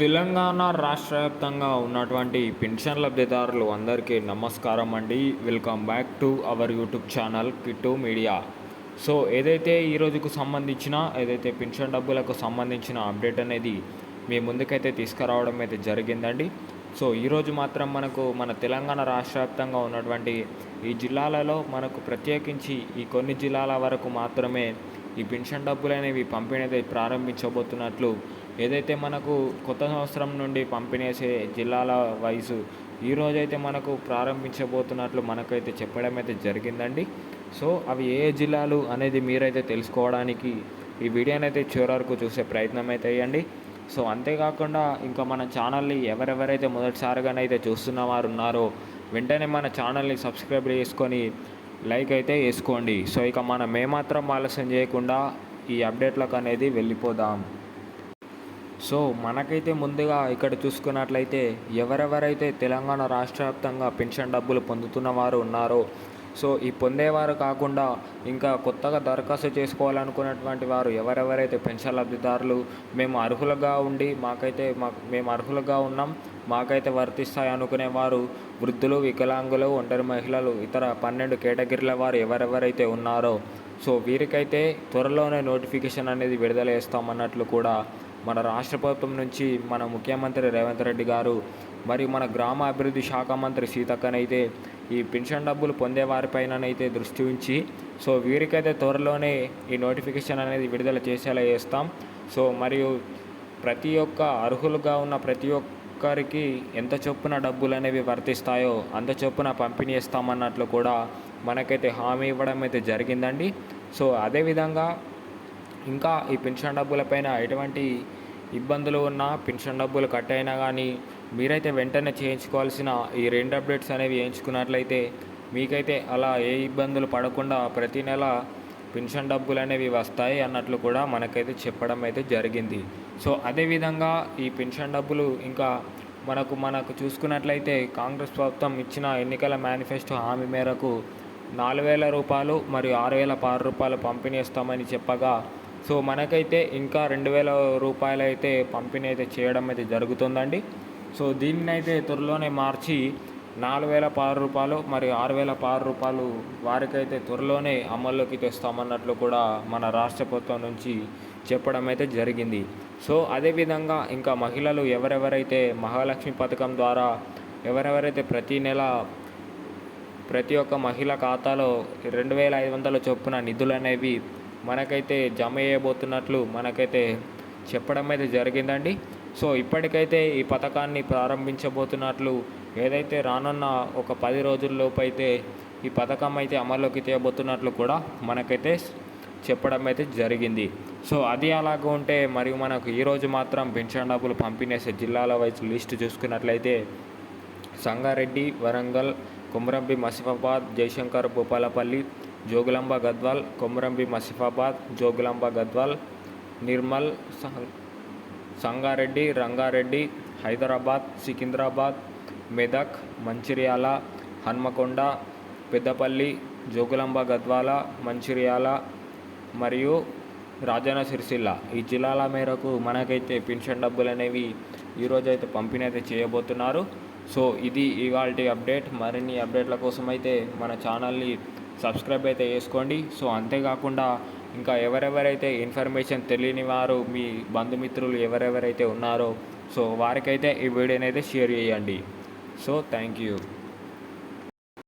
తెలంగాణ రాష్ట్ర వ్యాప్తంగా ఉన్నటువంటి పెన్షన్ లబ్ధిదారులు అందరికీ నమస్కారం అండి. Welcome back to our YouTube channel Kittu media so ఏదైతే ఈ రోజుకు సంబంధించిన ఏదైతే పెన్షన్ డబ్బులకు సంబంధించిన అప్డేట్ అనేది మీ ముందుకైతే తీసుకురావడం అయితే జరిగిందండి. సో ఈరోజు మాత్రం మనకు మన తెలంగాణ రాష్ట్ర వ్యాప్తంగా ఉన్నటువంటి ఈ జిల్లాలలో మనకు ప్రత్యేకించి ఈ కొన్ని జిల్లాల వరకు మాత్రమే ఈ పెన్షన్ డబ్బులు అనేవి పంపిణీ ప్రారంభించబోతున్నట్లు ఏదైతే మనకు కొత్త సంవత్సరం నుండి పంపిణీ చేసే జిల్లాల వైజు ఈరోజైతే మనకు ప్రారంభించబోతున్నట్లు మనకైతే చెప్పడం అయితే జరిగిందండి. సో అవి ఏ జిల్లాలు అనేది మీరైతే తెలుసుకోవడానికి ఈ వీడియోని అయితే చివరి వరకు చూసే ప్రయత్నం అయితే చేయండి. సో అంతేకాకుండా ఇంకా మన ఛానల్ని ఎవరెవరైతే మొదటిసారిగానైతే చూస్తున్న వారు ఉన్నారో వెంటనే మన ఛానల్ని సబ్స్క్రైబ్ చేసుకొని లైక్ అయితే వేసుకోండి. సో ఇక మనం ఏమాత్రం ఆలస్యం చేయకుండా ఈ అప్డేట్లకు అనేది వెళ్ళిపోదాం. సో మనకైతే ముందుగా ఇక్కడ చూసుకున్నట్లయితే ఎవరెవరైతే తెలంగాణ రాష్ట్ర వ్యాప్తంగా పెన్షన్ డబ్బులు పొందుతున్న వారు ఉన్నారో సో ఈ పొందేవారు కాకుండా ఇంకా కొత్తగా దరఖాస్తు చేసుకోవాలనుకున్నటువంటి వారు ఎవరెవరైతే పెన్షన్ లబ్ధిదారులు మేము అర్హులుగా ఉండి మాకైతే మాకు మేము అర్హులుగా ఉన్నాం మాకైతే వర్తిస్తాయి అనుకునేవారు వృద్ధులు వికలాంగులు ఒంటరి మహిళలు ఇతర పన్నెండు కేటగిరీల వారు ఎవరెవరైతే ఉన్నారో సో వీరికైతే త్వరలోనే నోటిఫికేషన్ అనేది విడుదల చేస్తామన్నట్లు కూడా మన రాష్ట్ర ప్రభుత్వం నుంచి మన ముఖ్యమంత్రి రేవంత్ రెడ్డి గారు మరియు మన గ్రామ అభివృద్ధి శాఖ మంత్రి సీతక్కనైతే ఈ పెన్షన్ డబ్బులు పొందే వారిపైననైతే దృష్టి ఉంచి సో వీరికైతే త్వరలోనే ఈ నోటిఫికేషన్ అనేది విడుదల చేసేలా చేస్తాం. సో మరియు ప్రతి ఒక్క అర్హులుగా ఉన్న ప్రతి ఒక్కరికి ఎంత చొప్పున డబ్బులు అనేవి వర్తిస్తాయో అంత చొప్పున పంపిణీ ఇస్తామన్నట్లు కూడా మనకైతే హామీ ఇవ్వడం అయితే జరిగిందండి. సో అదేవిధంగా ఇంకా ఈ పెన్షన్ డబ్బులపైన ఎటువంటి ఇబ్బందులు ఉన్నా పెన్షన్ డబ్బులు కట్ అయినా కానీ మీరైతే వెంటనే చేయించుకోవాల్సిన ఈ రెండు అప్డేట్స్ అనేవి వేయించుకున్నట్లయితే మీకైతే అలా ఏ ఇబ్బందులు పడకుండా ప్రతి నెల పెన్షన్ డబ్బులు అనేవి వస్తాయి అన్నట్లు కూడా మనకైతే చెప్పడం అయితే జరిగింది. సో అదేవిధంగా ఈ పెన్షన్ డబ్బులు ఇంకా మనకు మనకు చూసుకున్నట్లయితే కాంగ్రెస్ ప్రభుత్వం ఇచ్చిన ఎన్నికల మేనిఫెస్టో హామీ మేరకు నాలుగు వేల రూపాయలు మరియు ఆరు వేల ఆరు రూపాయలు పంపిణీ ఇస్తామని చెప్పగా సో మనకైతే ఇంకా రెండు వేల రూపాయలు అయితే పంపిణీ అయితే చేయడం అయితే జరుగుతుందండి. సో దీన్ని అయితే త్వరలోనే మార్చి నాలుగు వేల పారు రూపాయలు మరియు ఆరు వేల పారు రూపాయలు వారికైతే త్వరలోనే అమల్లోకి తెస్తామన్నట్లు కూడా మన రాష్ట్ర ప్రభుత్వం నుంచి చెప్పడం అయితే జరిగింది. సో అదేవిధంగా ఇంకా మహిళలు ఎవరెవరైతే మహాలక్ష్మి పథకం ద్వారా ఎవరెవరైతే ప్రతి నెల ప్రతి ఒక్క మహిళ ఖాతాలో రెండు వేల ఐదు వందల చొప్పున నిధులు అనేవి మనకైతే జమ చేయబోతున్నట్లు మనకైతే చెప్పడం అయితే జరిగిందండి. సో ఇప్పటికైతే ఈ పథకాన్ని ప్రారంభించబోతున్నట్లు ఏదైతే రానున్న ఒక పది రోజుల్లోపు అయితే ఈ పథకం అయితే అమల్లోకి తేయబోతున్నట్లు కూడా మనకైతే చెప్పడం అయితే జరిగింది. సో అది అలాగ ఉంటే మరియు మనకు ఈరోజు మాత్రం పెన్షన్ డబ్బులు పంపిణేసే జిల్లాల వైపు లిస్ట్ చూసుకున్నట్లయితే సంగారెడ్డి వరంగల్ కుమ్రంబి మసిఫాబాద్ జయశంకర్ భూపాలపల్లి జోగులాంబ గద్వాల్ కొమరంబి మసిఫాబాద్ జోగులాంబ గద్వాల్ నిర్మల్ సంగారెడ్డి రంగారెడ్డి హైదరాబాద్ సికింద్రాబాద్ మెదక్ మంచిర్యాల హన్మకొండ పెద్దపల్లి జోగులాంబ గద్వాల మంచిర్యాల మరియు రాజన్న సిరిసిల్ల. ఈ జిల్లాల మేరకు మనకైతే పెన్షన్ డబ్బులు అనేవి ఈరోజు అయితే పంపిణీ అయితే చేయబోతున్నారు. సో ఇది ఇవాళ అప్డేట్. మరిన్ని అప్డేట్ల కోసం అయితే మన ఛానల్ని సబ్స్క్రైబ్ అయితే చేసుకోండి. సో అంతేకాకుండా ఇంకా ఎవరెవరైతే ఇన్ఫర్మేషన్ తెలియని వారు మీ బంధుమిత్రులు ఎవరెవరైతే ఉన్నారో సో వారికైతే ఈ వీడియోని అయితే షేర్ చేయండి. So thank you.